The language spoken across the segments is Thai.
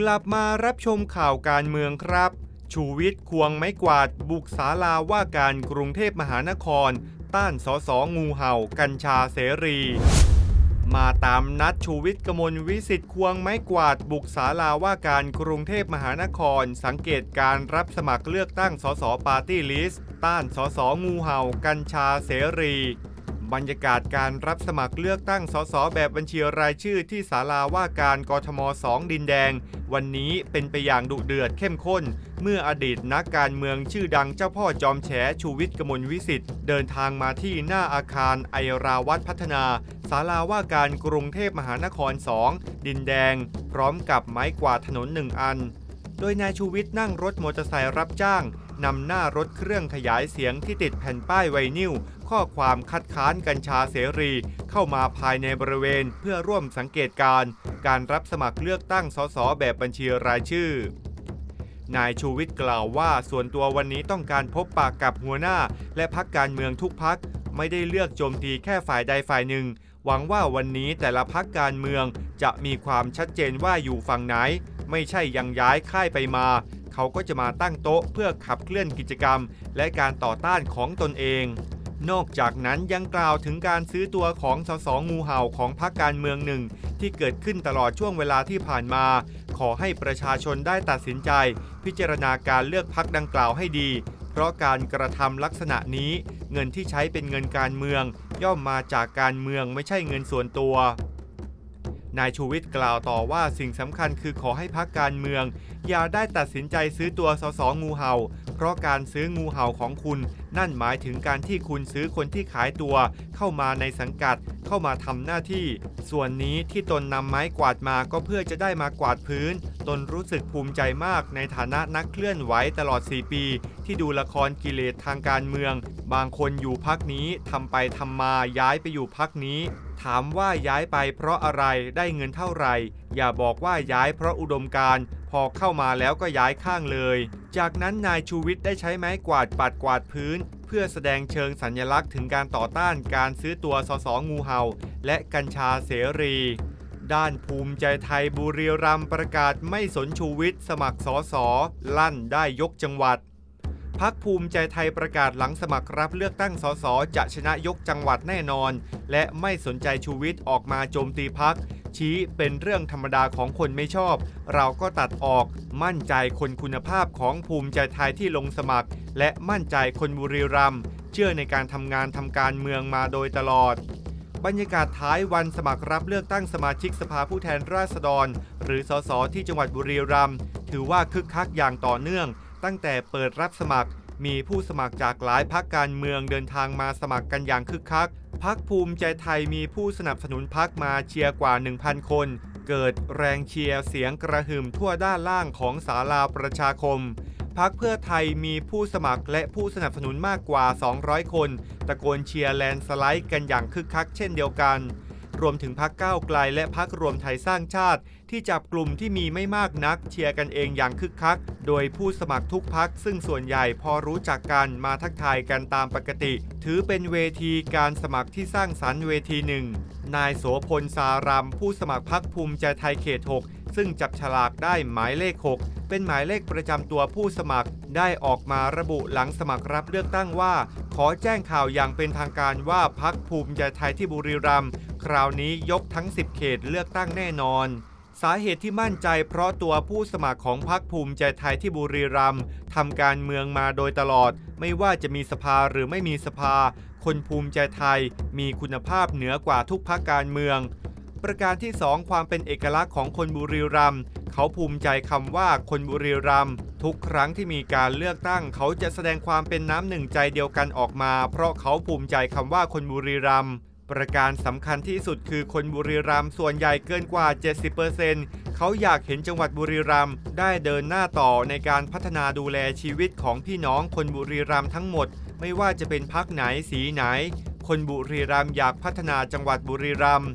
กลับมารับชมข่าวการเมืองครับ ชูวิทย์ควงไม้กวาด บุกศาลาว่าการกรุงเทพมหานคร ต้านสสงูเห่า กัญชาเสรี มาตามนัดชูวิทย์กมลวิสิทธิ์ควงไม้กวาด บุกศาลาว่าการกรุงเทพมหานคร สังเกตการรับสมัครเลือกตั้งสสปาร์ตี้ลิสต์ต้านสสงูเห่า กัญชาเสรี บรรยากาศการรับสมัครเลือกตั้งสสแบบบัญชีรายชื่อที่ศาลาว่าการกทม 2 ดินแดง วันนี้เป็นไปอย่างดุเดือดเข้มข้น เมื่ออดีตนักการเมืองชื่อดังเจ้าพ่อจอมแฉชูวิทย์กมลวิสิทธิ์เดินทางมาที่หน้าอาคารไอราวัดพัฒนาศาลาว่าการกรุงเทพมหานคร 2 ดินแดง พร้อมกับไม้กวาดถนนหนึ่งอัน โดยนายชูวิทย์นั่งรถมอเตอร์ไซค์รับจ้าง นำหน้ารถเครื่องขยายเสียงที่ติดแผ่นป้ายไวนิลข้อความคัดค้านกัญชาเสรี เข้ามาภายในบริเวณเพื่อร่วมสังเกตการณ์การรับสมัครเลือกตั้งสสแบบบัญชีรายชื่อ นายชูวิทย์กล่าวว่าส่วนตัววันนี้ต้องการพบปากกับหัวหน้า และพักการเมืองทุกพักไม่ได้เลือกโจมตีแค่ฝ่ายใดฝ่ายหนึ่ง หวังว่าวันนี้แต่ละพักการเมืองจะมีความชัดเจนว่าอยู่ฝั่งไหน ไม่ใช่ยังย้ายค่ายไปมา เขาก็จะมาตั้งโต๊ะเพื่อขับเคลื่อนกิจกรรม และการต่อต้านของตนเอง นอกจากนั้นยังกล่าวถึงการซื้อตัวของสสงูเห่าของพรรคการเมืองหนึ่ง ที่เกิดขึ้นตลอดช่วงเวลาที่ผ่านมา ขอให้ประชาชนได้ตัดสินใจ พิจารณาการเลือกพักดังกล่าวให้ดี เพราะการกระทำลักษณะนี้ เงินที่ใช้เป็นเงินการเมือง ย่อมมาจากการเมืองไม่ใช่เงินส่วนตัว นายชูวิทย์กล่าวต่อว่าสิ่งสำคัญคือขอให้พักการเมือง อย่าได้ตัดสินใจซื้อตัวสสงูเห่า เพราะการซื้องูเห่าของคุณ นั่นหมายถึงการที่คุณซื้อคนที่ขายตัว เข้ามาในสังกัด เข้ามาทำหน้าที่ ส่วนนี้ที่ตนนำไม้กวาดมาก็เพื่อจะได้มากวาดพื้น ตนรู้สึกภูมิใจมากในฐานะนักเคลื่อนไหวตลอด 4 ปี ที่ดูละครกิเลสทางการเมือง บางคนอยู่พักนี้ทำไปทำมาย้ายไปอยู่พักนี้ ถามว่าย้ายไปเพราะอะไรได้เงินเท่าไหร่ อย่าบอกว่าย้ายเพราะอุดมการพอเข้ามาแล้วก็ย้ายข้างเลย จากนั้นนายชูวิทย์ได้ใช้ไม้กวาดปัดกวาดพื้น เพื่อแสดงเชิงสัญลักษณ์ถึงการต่อต้านการซื้อตัวสสงูเห่า และกัญชาเสรีด้านภูมิใจไทยบุรีรัมย์ประกาศไม่สนชูวิทย์สมัครสสลั่นได้ยกจังหวัด พักภูมิใจไทยประกาศหลังสมัครรับเลือกตั้งสสจะชนะยกจังหวัดแน่นอน และไม่สนใจชูวิทย์ออกมาโจมตีพัก ชี้เป็นเรื่องธรรมดาของคนไม่ชอบ เราก็ตัดออก มั่นใจคนคุณภาพของภูมิใจไทยที่ลงสมัคร และมั่นใจคนบุรีรัมย์เชื่อในการทำงานทำการเมืองมาโดยตลอด บรรยากาศท้ายวันสมัครรับเลือกตั้งสมาชิกสภาผู้แทนราษฎร หรือสสที่จังหวัดบุรีรัมย์ถือว่าคึกคักอย่างต่อเนื่อง ตั้งแต่เปิดรับสมัคร มีผู้สมัครจากหลายพักการเมืองเดินทางมาสมัครกันอย่างคึกคักพักภูมิใจไทยมีผู้สนับสนุนพักมาเชียร์กว่า 1,000 คน เกิดแรงเชียร์เสียงกระหึ่มทั่วด้านล่างของศาลาประชาคมพักเพื่อไทยมีผู้สมัครและผู้สนับสนุนมากกว่า 200 คน ตะโกนเชียร์แลนด์สไลด์กันอย่างคึกคักเช่นเดียวกัน รวมถึงพักก้าวไกลและพักรวมไทยสร้างชาติ ที่จับกลุ่มที่มีไม่มากนักเชียร์กันเองอย่างคึกคัก โดยผู้สมัครทุกพักซึ่งส่วนใหญ่พอรู้จักกันมาทักทายกันตามปกติ ถือเป็นเวทีการสมัครที่สร้างสรรค์เวทีหนึ่ง นายโสพลสารามผู้สมัครพักภูมิใจไทยเขต 6 ซึ่งจับฉลากได้หมายเลข 6 เป็นหมายเลขประจำตัวผู้สมัคร ได้ออกมาระบุหลังสมัครรับเลือกตั้งว่า ขอแจ้งข่าวอย่างเป็นทางการว่าพักภูมิใจไทยที่บุรีรัมย์คราวนี้ยกทั้ง 10 เขตเลือกตั้งแน่นอน สาเหตุที่มั่นใจเพราะตัวผู้สมัครของพรรคภูมิใจไทยที่บุรีรัมย์ทำการเมืองมาโดยตลอด ไม่ว่าจะมีสภาหรือไม่มีสภา คนภูมิใจไทยมีคุณภาพเหนือกว่าทุกพรรคการเมือง ประการที่ 2 ความเป็นเอกลักษณ์ของคนบุรีรัมย์เขาภูมิใจคำว่าคนบุรีรัมย์ทุกครั้งที่มีการเลือกตั้ง เขาจะแสดงความเป็นน้ำหนึ่งใจเดียวกันออกมา เพราะเขาภูมิใจคำว่าคนบุรีรัมย์ ประการสำคัญที่สุดคือคนบุรีรัมย์ส่วนใหญ่เกินกว่า 70%เขาอยากเห็นจังหวัดบุรีรัมย์ได้เดินหน้าต่อในการพัฒนาดูแลชีวิตของพี่น้องคนบุรีรัมย์ทั้งหมด ไม่ว่าจะเป็นพักไหนสีไหน คนบุรีรัมย์อยากพัฒนาจังหวัดบุรีรัมย์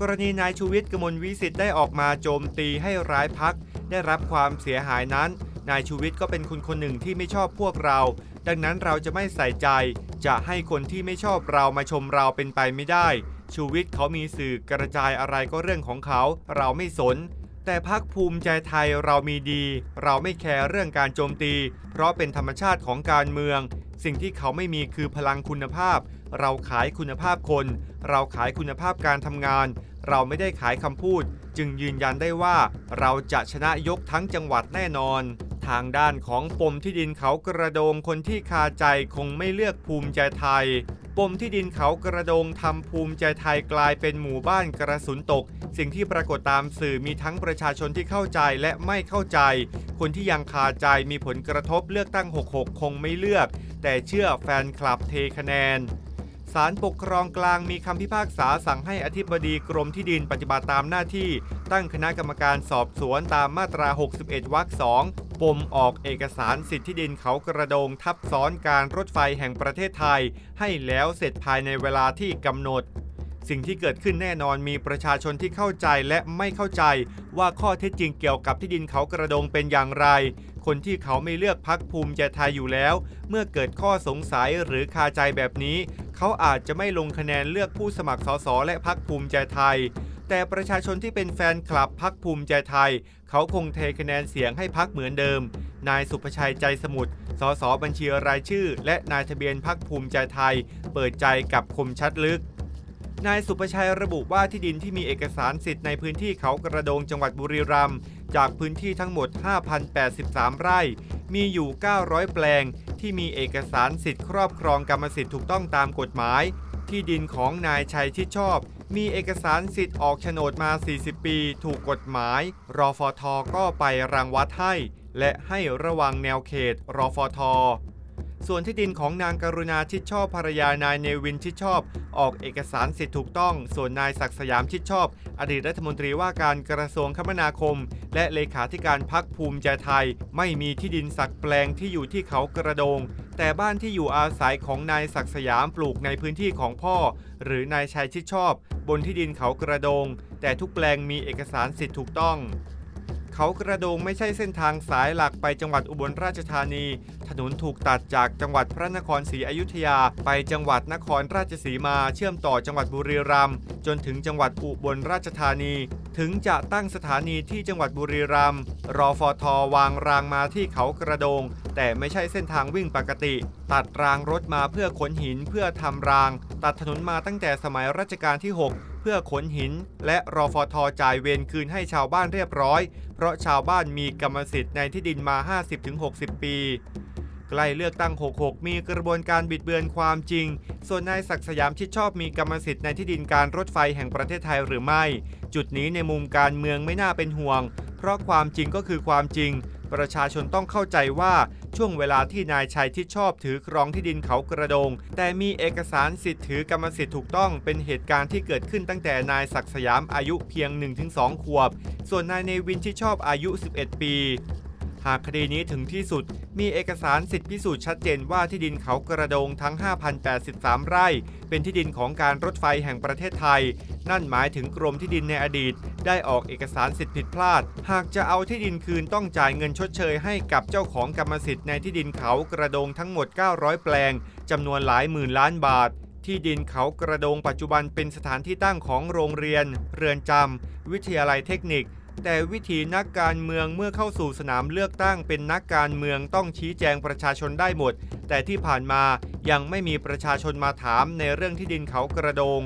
กรณีนายชูวิทย์กมลวิสิทธิ์ได้ออกมาโจมตีให้ร้ายพักได้รับความเสียหายนั้น นายชูวิทย์ก็เป็นคนคนหนึ่งที่ไม่ชอบพวกเรา ดังนั้นเราจะไม่ใส่ใจ จะให้คนที่ไม่ชอบเรามาชมเราเป็นไปไม่ได้ ชูวิทย์เขามีสื่อกระจายอะไรก็เรื่องของเขาเราไม่สนแต่แต่พักภูมิใจไทยเรามีดี เราไม่แคร์เรื่องการโจมตี เพราะเป็นธรรมชาติของการเมือง สิ่งที่เขาไม่มีคือพลังคุณภาพ เราขายคุณภาพคน เราขายคุณภาพการทำงาน เราไม่ได้ขายคำพูด จึงยืนยันได้ว่า เราจะชนะยกทั้งจังหวัดแน่นอน ทางด้านของปมที่ดินเขากระโดงคนที่คาใจคงไม่เลือกภูมิใจไทย ปมที่ดินเขากระโดงทำภูมิใจไทยกลายเป็นหมู่บ้านกระสุนตก สิ่งที่ปรากฏตามสื่อมีทั้งประชาชนที่เข้าใจและไม่เข้าใจ คนที่ยังคาใจมีผลกระทบเลือกตั้ง 66 คงไม่เลือก แต่เชื่อแฟนคลับเทคะแนน ศาลปกครองกลางมีคำพิพากษาสั่งให้อธิบดีกรมที่ดินปฏิบัติตามหน้าที่ ตั้งคณะกรรมการสอบสวนตามมาตรา 61 วรรคสองปมออกเอกสารสิทธิดินเขากระโดงทับซ้อนการรถไฟแห่งประเทศไทย ให้แล้วเสร็จภายในเวลาที่กำหนด สิ่งที่เกิดขึ้นแน่นอนมีประชาชนที่เข้าใจและไม่เข้าใจ ว่าข้อเท็จจริงเกี่ยวกับที่ดินเขากระโดงเป็นอย่างไร คนที่เขาไม่เลือกพักภูมิใจไทยอยู่แล้ว เมื่อเกิดข้อสงสัยหรือคาใจแบบนี้ เขาอาจจะไม่ลงคะแนนเลือกผู้สมัครสสและพักภูมิใจไทย แต่ประชาชนที่เป็นแฟนคลับพักภูมิใจไทย เขาคงเทคะแนนเสียงให้พักเหมือนเดิม นายสุภชัยใจสมุทรสสบัญชีรายชื่อ และนายทะเบียนพักภูมิใจไทย เปิดใจกับคมชัดลึกนายสุประชัยระบุว่าที่ดินที่มีเอกสารสิทธิ์ในพื้นที่เขากระโดงจังหวัดบุรีรัมย์จากพื้นที่ทั้งหมด 5,083 ไร่ มีอยู่ 900 แปลง ที่มีเอกสารสิทธิ์ครอบครองกรรมสิทธิ์ถูกต้องตามกฎหมาย ที่ดินของนายชัยชิดชอบ มีเอกสารสิทธิ์ออกโฉนดมา 40 ปี ถูกกฎหมาย รอฟทก็ไปรังวัดให้ และให้ระวังแนวเขตรอฟท ส่วนที่ดินของนางกรุณาชิดชอบภรรยานายเนวินชิดชอบ ออกเอกสารสิทธิถูกต้อง ส่วนนายศักสยามชิดชอบ อดีตรัฐมนตรีว่าการกระทรวงคมนาคม และเลขาธิการพักภูมิใจไทย ไม่มีที่ดินสักแปลงที่อยู่ที่เขากระโดง แต่บ้านที่อยู่อาศัยของนายศักสยามปลูกในพื้นที่ของพ่อ หรือนายชัยชิดชอบ บนที่ดินเขากระโดง แต่ทุกแปลงมีเอกสารสิทธิถูกต้อง เขากระโดงไม่ใช่เส้นทางสายหลักไปจังหวัดอุบลราชธานี ถนนถูกตัดจากจังหวัดพระนครศรีอยุธยา ไปจังหวัดนครราชสีมา เชื่อมต่อจังหวัดบุรีรัมย์จนถึงจังหวัดอุบลราชธานีถึงจะตั้งสถานีที่จังหวัดบุรีรัมย์รอฟทวางรางมาที่เขากระโดง แต่ไม่ใช่เส้นทางวิ่งปกติ ตัดรางรถมาเพื่อขนหินเพื่อทำราง ตัดถนนมาตั้งแต่สมัยรัชกาลที่ 6 เพื่อขนหิน และรอฟทจ่ายเวรคืนให้ชาวบ้านเรียบร้อย เพราะชาวบ้านมีกรรมสิทธิ์ในที่ดินมา 50-60 ปี ใกล้เลือกตั้ง 66 มีกระบวนการบิดเบือนความจริง ส่วนนายศักดิ์สยามชิดชอบมีกรรมสิทธิ์ในที่ดินการรถไฟแห่งประเทศไทยหรือไม่ จุดนี้ในมุมการเมืองไม่น่าเป็นห่วง เพราะความจริงก็คือความจริง ประชาชนต้องเข้าใจว่าช่วงเวลาที่นายชัยชิดชอบถือครองที่ดินเขากระโดง แต่มีเอกสารสิทธิ์ถือกรรมสิทธิ์ถูกต้องเป็นเหตุการณ์ที่เกิดขึ้นตั้งแต่นายศักดิ์สยามอายุเพียง 1-2 ขวบ ส่วนนายเนวินชิดชอบอายุ 11 ปี หากคดีนี้ถึงที่สุด มีเอกสารสิทธิพิสูจน์ชัดเจนว่าที่ดินเขากระโดงทั้ง 5,083 ไร่ เป็นที่ดินของการรถไฟแห่งประเทศไทย นั่นหมายถึงกรมที่ดินในอดีต ได้ออกเอกสารสิทธิผิดพลาด หากจะเอาที่ดินคืนต้องจ่ายเงินชดเชยให้กับเจ้าของกรรมสิทธิ์ในที่ดินเขากระโดงทั้งหมด 900 แปลงจำนวนหลายหมื่นล้านบาทที่ดินเขากระโดงปัจจุบันเป็นสถานที่ตั้งของโรงเรียน เรือนจำ วิทยาลัยเทคนิค แต่วิธีนักการเมืองเมื่อเข้าสู่สนามเลือกตั้งเป็นนักการเมืองต้องชี้แจงประชาชนได้หมด แต่ที่ผ่านมายังไม่มีประชาชนมาถามในเรื่องที่ดินเขากระโดง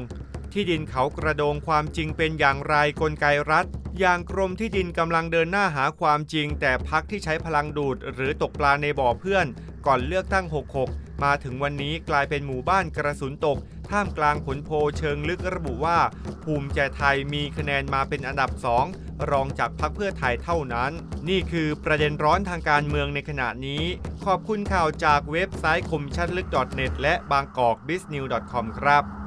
ที่ดินเขากระโดงความจริงเป็นอย่างไรกลไกรัฐ อย่างกรมที่ดินกำลังเดินหน้าหาความจริง แต่พักที่ใช้พลังดูดหรือตกปลาในบ่อเพื่อน ก่อนเลือกตั้ง 66 มาถึงวันนี้กลายเป็นหมู่บ้านกระสุนตก ท่ามกลางผลโพเชิงลึกระบุว่า ภูมิใจไทยมีคะแนนมาเป็นอันดับสองรองจากพรรคเพื่อไทยเท่านั้น นี่คือประเด็นร้อนทางการเมืองในขณะนี้ ขอบคุณข่าวจากเว็บไซต์คมชัดลึก .net และบางกอก b i z n e w s c o m ครับ